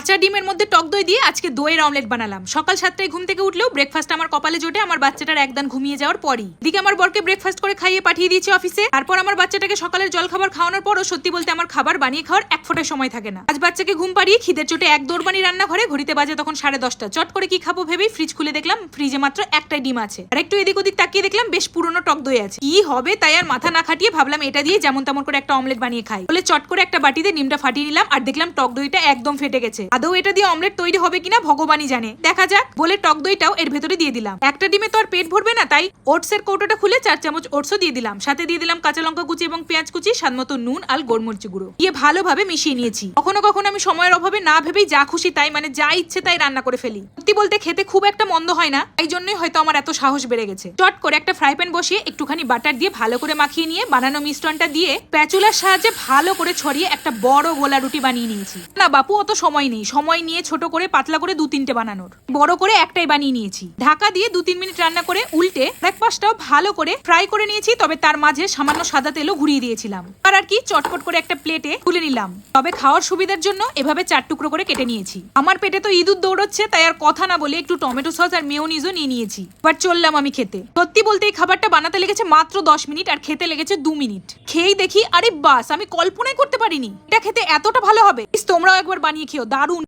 কাঁচা ডিমের মধ্যে টক দই দিয়ে আজকে দইয়ের অমলেট বানালাম। সকাল সাতটায় ঘুম থেকে উঠলেও ব্রেকফাস্ট আমার কপালে জোটে, আমার বাচ্চাটার একদম ঘুমিয়ে যাওয়ার পরই। দিকে আমার বরকে ব্রেকফাস্ট করে খাইয়ে পাঠিয়ে দিয়েছি অফিসে তারপর আমার বাচ্চাটাকে সকালের জল খাবার খাওয়ানোর পরও সত্যি বলতে আমার খাবার বানিয়ে খাওয়ার এক ফোঁটা সময় থাকে না। আজ বাচ্চাকে ঘুম পাড়িয়ে খিদের চোটে এক দৌড়বানি রান্নাঘরে ঘড়িতে বাজে তখন সাড়ে দশটা। চট করে কি খাব ভেবেই ফ্রিজ খুলে দেখলাম ফ্রিজে মাত্র একটাই ডিম আছে। আর একটু এদিক ওদিক তাকিয়ে দেখলাম বেশ পুরনো টক দই আছে। কি হবে তাই আর মাথা না খাটিয়ে ভাবলাম এটা দিয়ে যেমন তেমন করে একটা অমলেট বানিয়ে খাই। বলে চট করে একটা বাটিতে ডিমটা ফাটিয়ে নিলাম আর দেখলাম টক দইটা একদম ফেটে গেছে। আদৌ এটা দিয়ে অমলেট তৈরি হবে কিনা ভগবানই জানে। দেখা যাক, বলে টক দইটাও এর ভেতরে দিয়ে দিলাম। একটা ডিমে তো আর পেট ভরবে না, তাই ওটস এর কৌটোটা খুলে চার চামচ ওটসও দিয়ে দিলাম। সাথে দিয়ে দিলাম কাঁচা লঙ্কা কুচি এবং পেঁয়াজ কুচি, স্বাদ মতো নুন আর গোলমরিচ গুঁড়ো। দিয়ে ভালোভাবে মিশিয়ে নিয়েছি। কখনো কখনো আমি সময়ের অভাবে না ভেবেই যা খুশি তাই মানে যা ইচ্ছে তাই রান্না করে ফেলি। সত্যি বলতে খেতে খুব একটা মন্দ হয় না এই জন্যই হয়তো আমার এত সাহস বেড়ে গেছে। চট করে একটা ফ্রাই প্যান বসিয়ে একটুখানি বাটার দিয়ে ভালো করে মাখিয়ে নিয়ে বানানো মিশ্রণটা দিয়ে প্যাচুলার সাহায্যে ভালো করে ছড়িয়ে একটা বড় গোলা রুটি বানিয়ে নিয়েছি। না বাপু, অত সময় নেই। সময় নিয়ে ছোট করে পাতলা করে দু তিনটে বানানোর। বড় করে একটাই বানিয়ে নিয়েছি। ঢাকা দিয়ে দু তিন মিনিট রান্না করে উল্টে ব্রেকফাস্টটাও ভালো করে ফ্রাই করে নিয়েছি, তবে তার মাঝে সামান্য সাদা তেলও ঘুরিয়ে দিয়েছিলাম। আর আর কি, চটপট করে একটা প্লেটে তুলে নিলাম। তবে খাওয়ার সুবিধার জন্য এভাবে চার টুকরো করে কেটে নিয়েছি। আমার পেটে তো ইঁদুর দৌড়চ্ছে, তাই আর কথা না বলে একটু টমেটো সস আর মেয়োনিজও নিয়ে নিয়েছি। এবার চললাম আমি খেতে। সত্যি বলতে এই খাবারটা বানাতে লেগেছে মাত্র দশ মিনিট আর খেতে লেগেছে দু মিনিট। খেয়েই দেখি, আরে বাস, আমি কল্পনাই করতে পারিনি। এটা খেতে এতটা ভালো হবে। তোমরাও একবার বানিয়ে খেও, দারুণ